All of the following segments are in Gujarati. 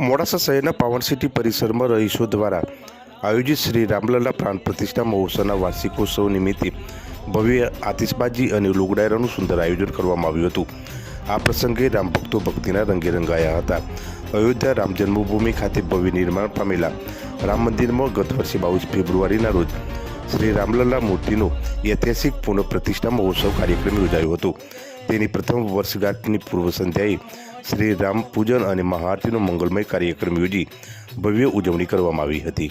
મોડાસા શહેરના પાવન સિટી પરિસરમાં રહીશો દ્વારા આયોજિત શ્રી રામલલા પ્રાણ પ્રતિષ્ઠા મહોત્સવના વાર્ષિકોત્સવ નિમિત્તે ભવ્ય આતિશબાજી અને લુગડાયરાનું સુંદર આયોજન કરવામાં આવ્યું હતું. આ પ્રસંગે રામભક્તો ભક્તિના રંગે રંગાયા હતા. અયોધ્યા રામ જન્મભૂમિ ખાતે ભવ્ય નિર્માણ પામેલા રામ મંદિરમાં ગત વર્ષે બાવીસ ફેબ્રુઆરીના રોજ શ્રી રામલલ્લા મૂર્તિનો ઐતિહાસિક પુનઃપ્રતિષ્ઠા મહોત્સવ કાર્યક્રમ યોજાયો હતો. તેની પ્રથમ વર્ષગાંઠની પૂર્વ સંધ્યાએ શ્રી રામ પૂજન અને મહાઆરતીનો મંગલમય કાર્યક્રમ યોજી ભવ્ય ઉજવણી કરવામાં આવી હતી.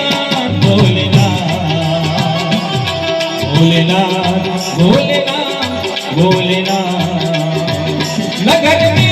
ભોલેના ભોલેના નગર મેં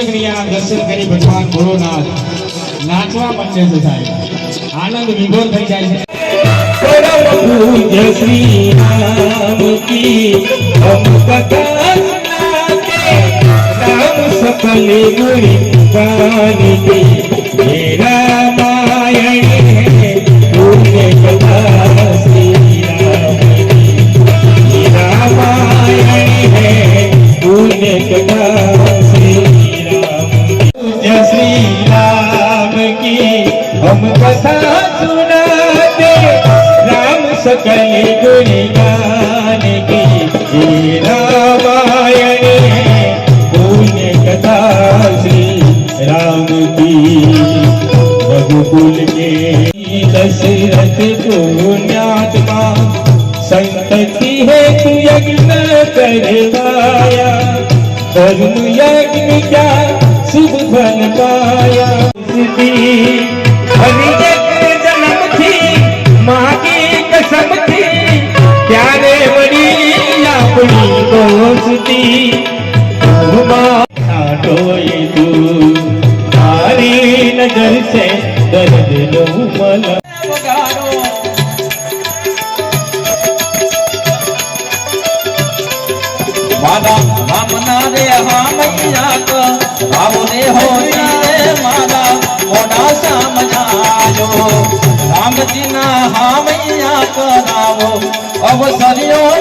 પ્રતિક્રિયાના દર્શન કરી ભગવાન ભોળોનાથ નાચવા મંડે છે સાહેબ આનંદ વિભોર થઈ જાય છે શ્રી રામ કી સકલ ગુણી राम की रघुकुल के दशरथ पुण्यात्मा संतति है तू यज्ञ करवाया धर्म यज्ञ क्या शुभ बन पाया।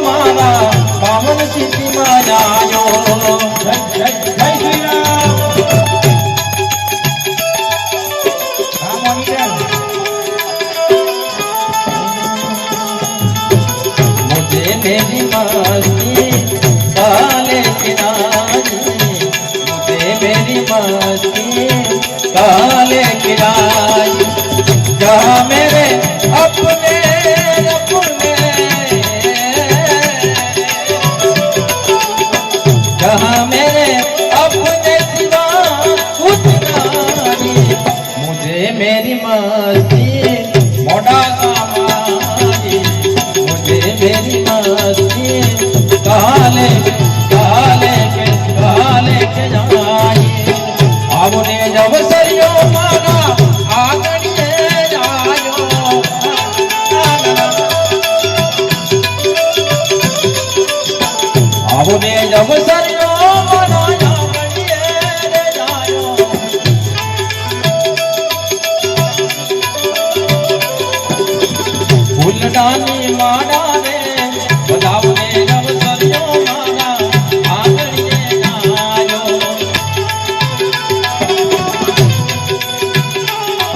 મારા પાવન સિદ્ધિમાં જાયો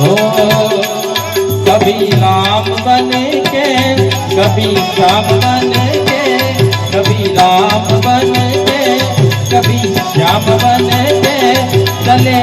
हो कभी राम बन के कभी श्याम बन के कभी राम बन के कभी श्याम बन के चले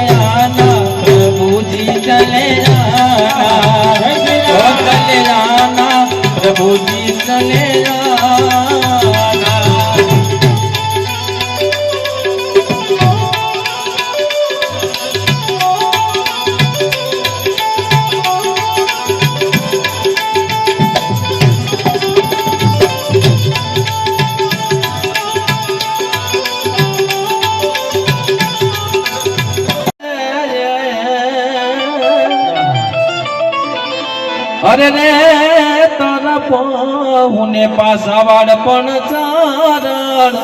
પાહુને પાસાવાડ પણ ચારણ.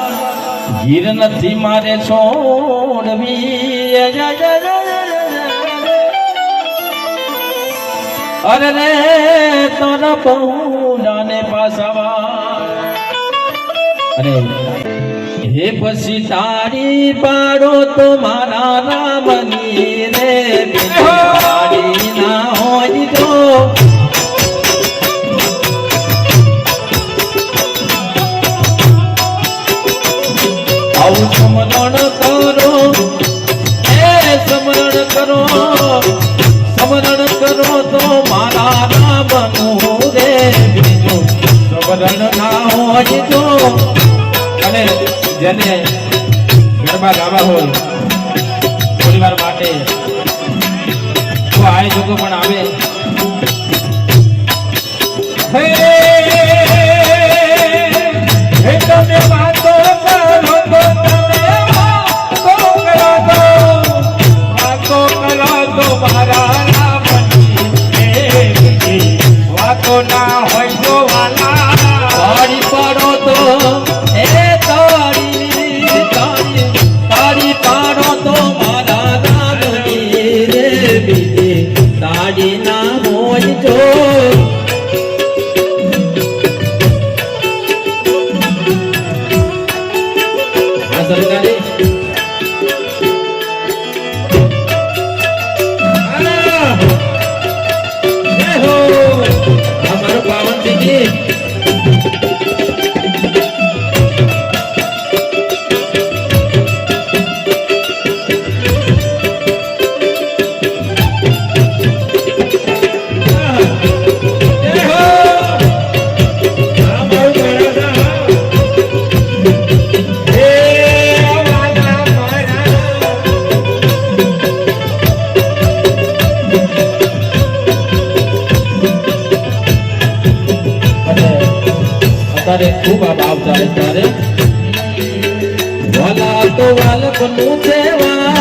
હીર નથી મારે છોડવી. અરે રે તારા પહુડાને પાસાવાડ. અરે, હે પછી તારી પાડો તો મારા રામની રે પણ આવે તારે ખૂબ બાપ તારે તારે. વાલા તો વાલ દેવા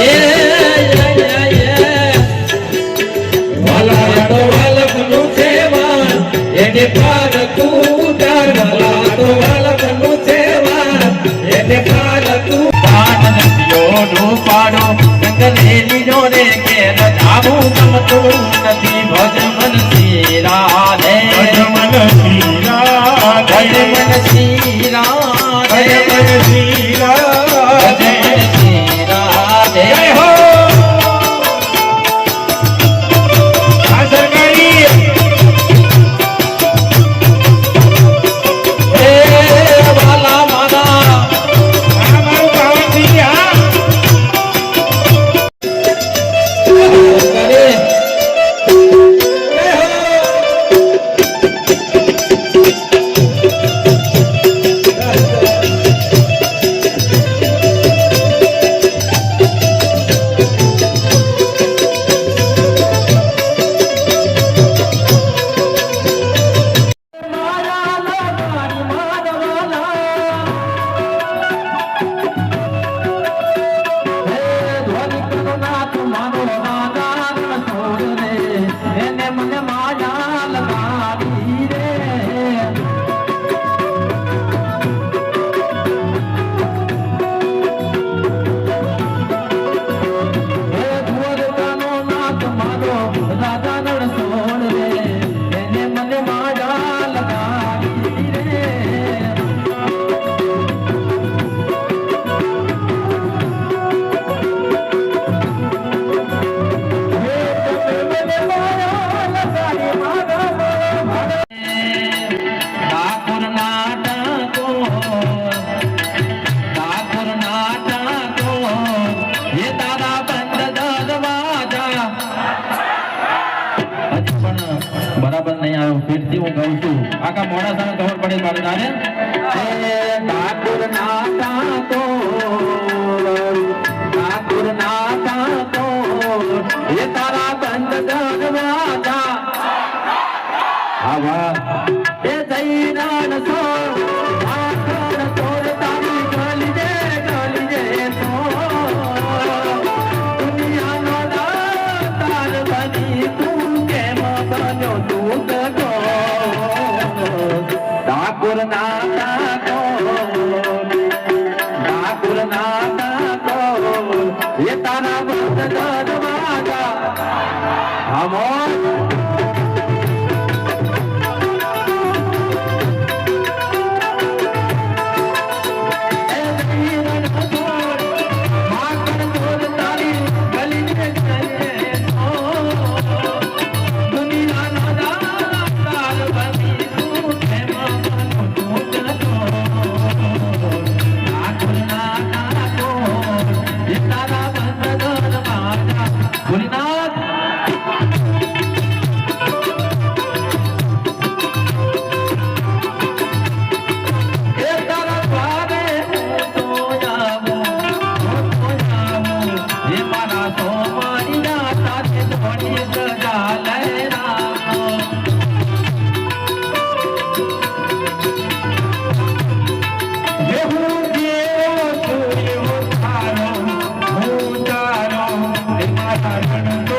એ વાલા તો વાલ બનવું દેવા એને પાર તું તું પાન નદીઓ પાડો ગંગલે લીલો Baba. હું ગાઉં છું આખા મોડાસાને ખબર પડે મારે તારે. Müzik